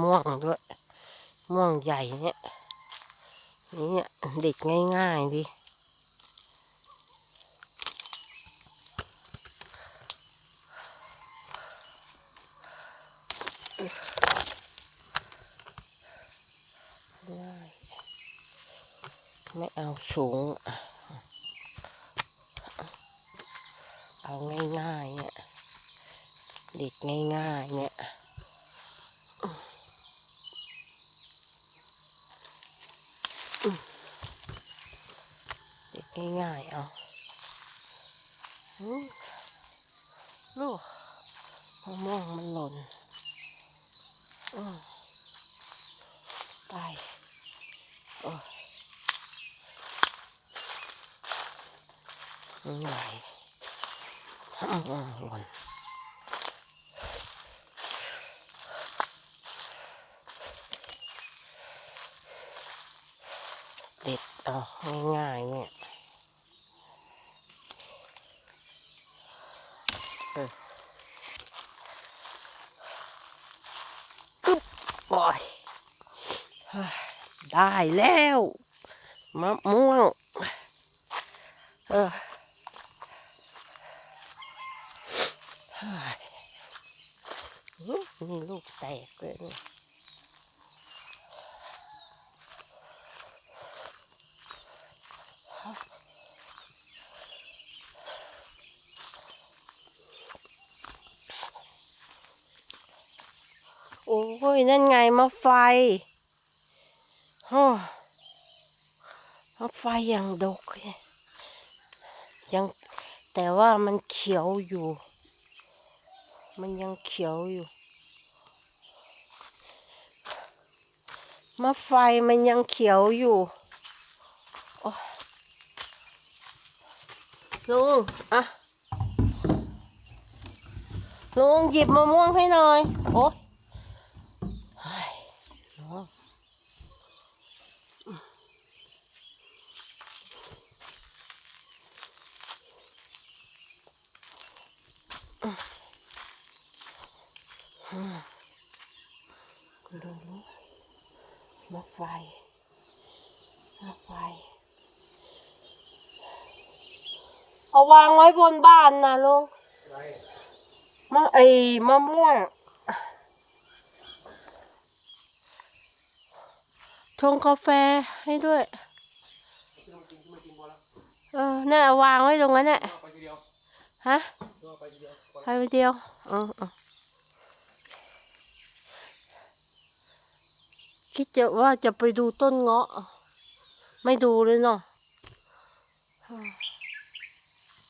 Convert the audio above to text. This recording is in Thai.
ม่วงด้วยม่วงใหญ่เนี่ยนี่เนี่ยเด็ดง่ายๆดิง่ายไม่เอาสูงอะเอาง่ายๆเนี่ยเด็ดง่ายๆเนี่ย เด็กง่ายๆเอาลูกมะม่วงมันหล่นอืมตายโอ้ยมันใหญ่อืมอืมหล่นเด็ดเอาง่ายๆเนี่ย ปึ๊บปล่อย ได้แล้วมะม่วง เออเฮ้ยอื้อนี่ลูกแตกเลย โอ้ยนั่นไงมะไฟโอ้มะไฟยังดกยังแต่ว่ามันเขียวอยู่ มันยังเขียวอยู่มะไฟมันยังเขียวอยู่โอ้ยลุงอะลุงหยิบมะม่วงให้หน่อย โอ้ยเฮ้ยน้อง ดูนี่มะไฟมะไฟเอาวางไว้บนบ้านนะลุงมะไอ้มะม่วงชงกาแฟให้ด้วย เออน่าวางไว้ตรงนั้นแหละไปทีเดียวฮะไปทีเดียวไปไปเดียว เออเออ คิดจะว่าจะไปดูต้นเงาะ ไม่ดูเลยเนาะ